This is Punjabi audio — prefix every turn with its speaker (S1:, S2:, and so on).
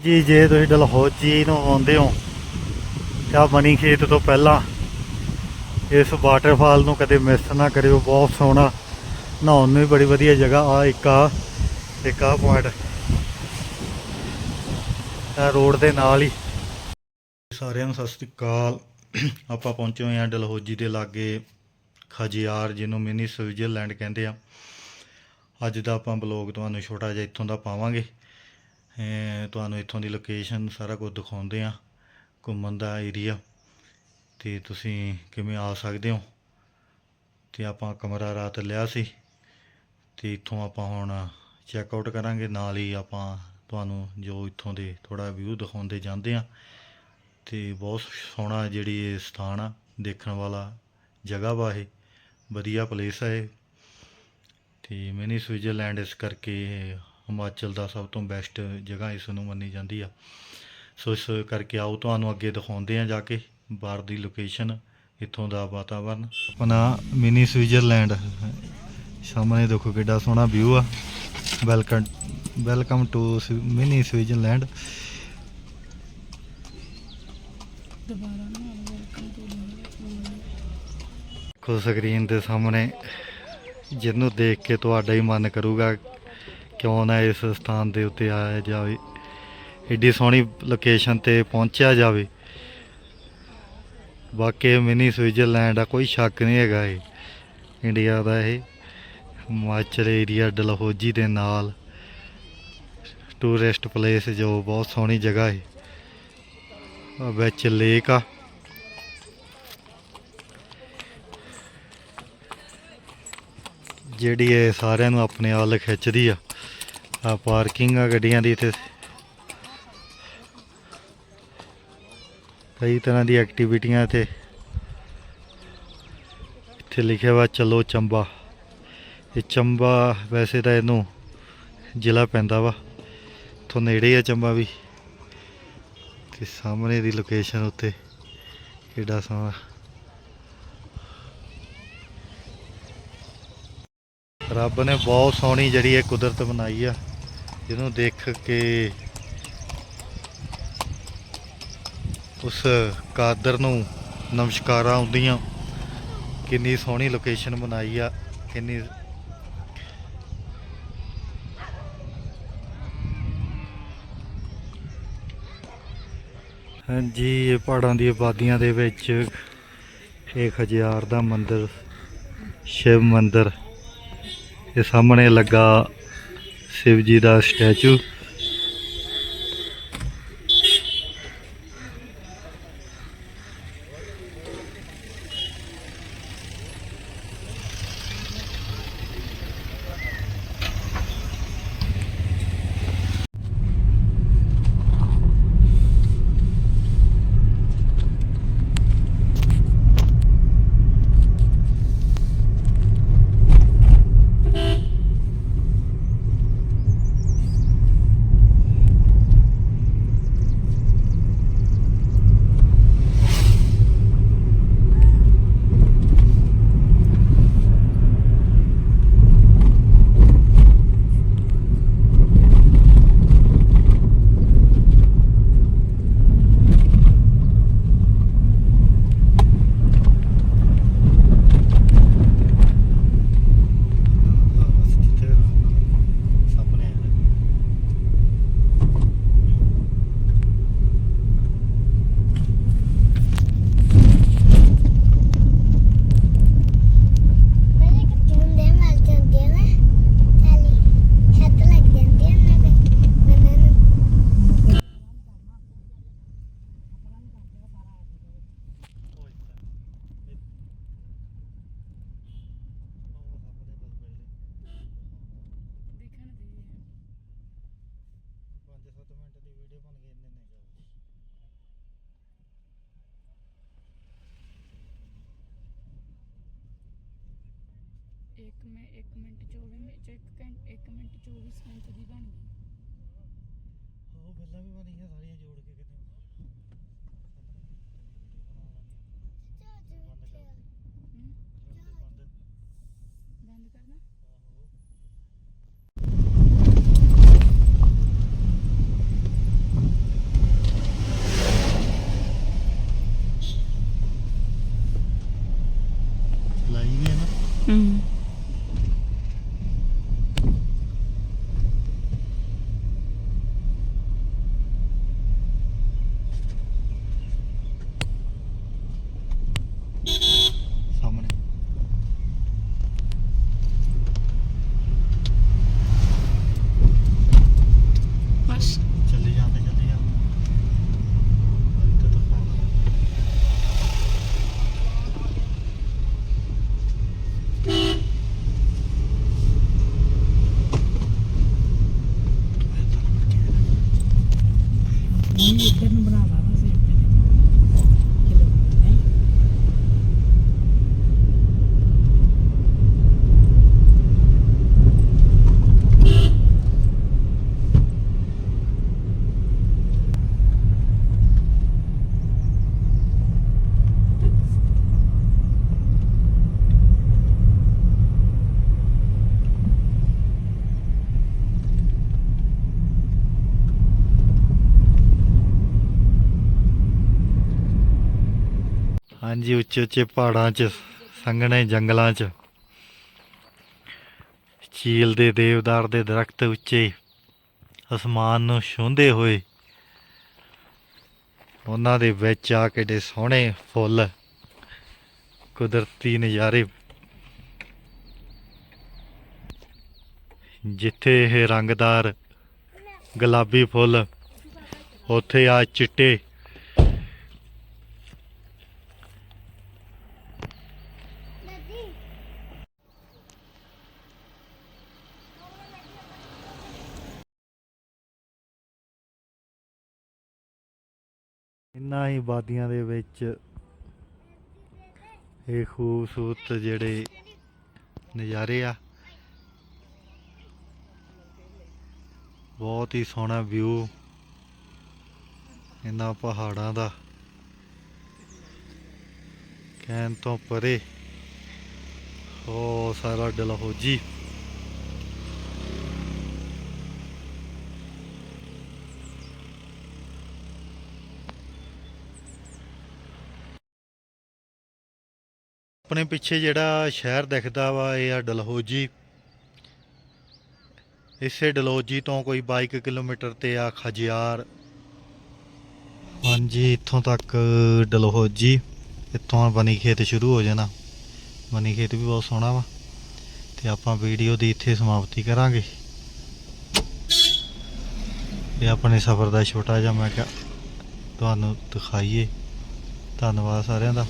S1: ਜੀ, ਜੇ ਤੁਸੀਂ ਡਲਹੌਜੀ ਨੂੰ ਆਉਂਦੇ ਹੋ ਤਾਂ ਮਨੀ ਖੇਤ ਤੋਂ ਪਹਿਲਾਂ, ਇਸ ਵਾਟਰਫਾਲ ਨੂੰ ਕਦੇ ਮਿਸ ਨਾ ਕਰਿਓ, ਬਹੁਤ ਸੋਹਣਾ, ਨਹਾਉਣ ਨੂੰ ਵੀ ਬੜੀ ਵਧੀਆ ਜਗ੍ਹਾ ਆ ਇੱਕ ਆ ਇੱਕ ਆ ਪੁਆਇੰਟ ਆ ਰੋਡ ਦੇ ਨਾਲ ਹੀ। ਸਾਰਿਆਂ ਨੂੰ ਸਤਿ ਸ੍ਰੀ ਅਕਾਲ। ਆਪਾਂ ਪਹੁੰਚੇ ਹੋਏ ਹਾਂ ਡਲਹੌਜੀ ਦੇ ਲਾਗੇ ਖਜਿਆਰ, ਜਿਹਨੂੰ ਮਿਨੀ ਸਵਿਟਜ਼ਰਲੈਂਡ ਕਹਿੰਦੇ ਆ। ਅੱਜ ਦਾ ਆਪਾਂ ਬਲੌਗ ਤੁਹਾਨੂੰ ਛੋਟਾ ਜਿਹਾ ਇੱਥੋਂ ਦਾ ਪਾਵਾਂਗੇ। ਤੁਹਾਨੂੰ ਇੱਥੋਂ ਦੀ ਲੋਕੇਸ਼ਨ ਸਾਰਾ ਕੁਝ ਦਿਖਾਉਂਦੇ ਆ ਘੁੰਮਣ ਦਾ ਏਰੀਆ ਤੇ ਤੁਸੀਂ ਕਿਵੇਂ ਆ ਸਕਦੇ ਹੋ? ਤੇ ਆਪਾਂ ਕਮਰਾ ਰਾਤ ਲਿਆ ਸੀ ਤੇ ਇੱਥੋਂ ਆਪਾਂ ਹੁਣ ਚੈੱਕ ਆਊਟ ਕਰਾਂਗੇ, ਨਾਲ ਹੀ ਆਪਾਂ ਤੁਹਾਨੂੰ ਜੋ ਇੱਥੋਂ ਦੇ ਥੋੜਾ ਵਿਊ ਦਿਖਾਉਂਦੇ ਜਾਂਦੇ ਆ ਤੇ ਬਹੁਤ ਸੋਹਣਾ ਜਿਹੜੀ ਇਹ ਸਥਾਨ ਆ, ਦੇਖਣ ਵਾਲਾ ਜਗ੍ਹਾ ਵਾ ਇਹ, ਵਧੀਆ ਪਲੇਸ ਆ ਇਹ। ਤੇ ਮਿਨੀ ਸਵਿਟਜ਼ਰਲੈਂਡ ਇਸ ਕਰਕੇ ਹਿਮਾਚਲ ਦਾ ਸਭ ਤੋਂ ਬੈਸਟ ਜਗ੍ਹਾ ਇਸ ਨੂੰ ਮੰਨੀ ਜਾਂਦੀ ਆ। ਸੋ ਇਸ ਕਰਕੇ ਆਓ ਤੁਹਾਨੂੰ ਅੱਗੇ ਦਿਖਾਉਂਦੇ ਆ ਜਾ ਕੇ ਬਾਹਰ ਦੀ ਲੋਕੇਸ਼ਨ ਇੱਥੋਂ ਦਾ ਵਾਤਾਵਰਨ। ਆਪਣਾ ਮਿਨੀ ਸਵਿਟਜ਼ਰਲੈਂਡ ਸਾਹਮਣੇ ਦੇਖੋ ਕਿੱਡਾ ਸੋਹਣਾ ਵਿਊ ਆ। Welcome welcome to mini Switzerland ਕੋ ਸਕਰੀਨ ਦੇ ਸਾਹਮਣੇ ਜਿਹਨੂੰ ਦੇਖ ਕੇ ਤੁਹਾਡਾ ਹੀ ਮਨ ਕਰੂਗਾ ਕਿਉਂ ਨਾ ਇਸ ਸਥਾਨ ਦੇ ਉੱਤੇ ਆਇਆ ਜਾਵੇ? ਏਡੀ ਸੋਹਣੀ ਲੋਕੇਸ਼ਨ ਤੇ ਪਹੁੰਚਿਆ ਜਾਵੇ। ਵਾਕਈ ਮਿਨੀ ਸਵਿਟਜ਼ਰਲੈਂਡ ਆ ਕੋਈ ਸ਼ੱਕ ਨਹੀਂ ਹੈਗਾ ਇਹ। ਇੰਡੀਆ ਦਾ ਇਹ ਹਿਮਾਚਲ ਏਰੀਆ, ਡਲਹੌਜੀ ਦੇ ਨਾਲ ਟੂਰਿਸਟ ਪਲੇਸ ਜੋ ਬਹੁਤ ਸੋਹਣੀ ਜਗ੍ਹਾ ਹੈ ਵਿੱਚ ਲੇਕ ਆ। ਜਿਹੜੀ ਇਹ ਸਾਰਿਆਂ ਨੂੰ ਆਪਣੇ ਵੱਲ ਖਿੱਚਦੀ ਆ। ਆ ਪਾਰਕਿੰਗ ਆ ਗੱਡੀਆਂ ਦੀ ਇੱਥੇ। ਕਈ ਤਰ੍ਹਾਂ ਦੀ ਐਕਟੀਵਿਟੀਆਂ ਇੱਥੇ। ਇੱਥੇ ਲਿਖਿਆ ਵਾ, ਚਲੋ ਚੰਬਾ। ਇਹ ਚੰਬਾ ਵੈਸੇ ਤਾਂ ਇਹਨੂੰ ਜ਼ਿਲ੍ਹਾ ਪੈਂਦਾ ਵਾ। ਤੋਂ ਨੇੜੇ ਆ ਚੰਬਾ ਵੀ। ਤੇ ਸਾਹਮਣੇ ਦੀ ਲੋਕੇਸ਼ਨ ਉੱਤੇ ਕਿੱਡਾ ਸੋਹਣਾ ਰੱਬ ਨੇ ਬਹੁਤ ਸੋਹਣੀ ਜਿਹੜੀ ਇਹ ਕੁਦਰਤ ਬਣਾਈ ਆ। ਜਿਹਨੂੰ ਦੇਖ ਕੇ ਉਸ ਕਾਦਰ ਨੂੰ ਨਮਸਕਾਰਾਂ ਆਉਂਦੀਆਂ। ਕਿੰਨੀ ਸੋਹਣੀ ਲੋਕੇਸ਼ਨ ਬਣਾਈ ਆ, ਕਿੰਨੀ ਹਾਂਜੀ, ਇਹ ਪਹਾੜਾਂ ਦੀ ਆਬਾਦੀਆਂ ਦੇ ਵਿੱਚ ਇਹ ਖਜਿਆਰ ਦਾ ਮੰਦਿਰ, ਸ਼ਿਵ ਮੰਦਿਰ, ਇਹ ਸਾਹਮਣੇ ਲੱਗਾ ਸ਼ਿਵ ਜੀ ਦਾ ਸਟੈਚੂ एक एक मिनट चौबीस में एक घंट एक
S2: मिनट
S1: चौबीस मिनट
S3: की
S1: बन
S3: गई। हाँ,
S1: हो
S4: गल्ला भी बनी है सारी जोड़ के कितने Mm-hmm.
S1: ਹਾਂਜੀ, ਉੱਚੇ ਉੱਚੇ ਪਹਾੜਾਂ 'ਚ, ਸੰਘਣੇ ਜੰਗਲਾਂ 'ਚ। ਚੀਲ ਦੇ ਦੇਵਦਾਰ ਦੇ ਦਰਖਤ ਉੱਚੇ, ਅਸਮਾਨ ਨੂੰ ਛੂੰਹਦੇ ਹੋਏ। ਉਹਨਾਂ ਦੇ ਵਿੱਚ ਆ ਕੇ ਡੇ ਸੋਹਣੇ ਫੁੱਲ, ਕੁਦਰਤੀ ਨਜ਼ਾਰੇ। ਜਿੱਥੇ ਇਹ ਰੰਗਦਾਰ ਗੁਲਾਬੀ ਫੁੱਲ, ਉੱਥੇ ਆ ਚਿੱਟੇ ਇਨ੍ਹਾਂ ਹੀ ਵਾਦੀਆਂ ਦੇ ਵਿੱਚ ਇਹ ਖੂਬਸੂਰਤ ਜਿਹੜੇ ਨਜ਼ਾਰੇ ਆ, ਬਹੁਤ ਹੀ ਸੋਹਣਾ ਵਿਊ ਇਹਨਾਂ ਪਹਾੜਾਂ ਦਾ। ਕਹਿਣ ਤੋਂ ਪਰੇ ਉਹ ਸਾਰਾ ਡਲਹੌਜੀ ਆਪਣੇ ਪਿੱਛੇ ਜਿਹੜਾ ਸ਼ਹਿਰ ਦਿਖਦਾ ਵਾ, ਇਹ ਆ ਡਲਹੌਜੀ। ਇਸੇ ਡਲਹੌਜੀ ਤੋਂ ਕੋਈ 22 ਕਿਲੋਮੀਟਰ ਤੇ ਆ ਖਜਿਆਰ। ਹਾਂਜੀ, ਇੱਥੋਂ ਤੱਕ ਡਲਹੌਜੀ। ਇੱਥੋਂ ਬਨੀ ਖੇਤ ਸ਼ੁਰੂ ਹੋ ਜਾਣਾ। ਮਨੀ ਖੇਤ ਵੀ ਬਹੁਤ ਸੋਹਣਾ ਵਾ। ਤੇ ਆਪਾਂ ਵੀਡੀਓ ਦੀ ਇੱਥੇ ਸਮਾਪਤੀ ਕਰਾਂਗੇ। ਇਹ ਆਪਣੇ ਸਫ਼ਰ ਦਾ ਛੋਟਾ ਜਿਹਾ ਮੈਂ ਕਿਹਾ ਤੁਹਾਨੂੰ ਦਿਖਾਈਏ। ਧੰਨਵਾਦ ਸਾਰਿਆਂ ਦਾ।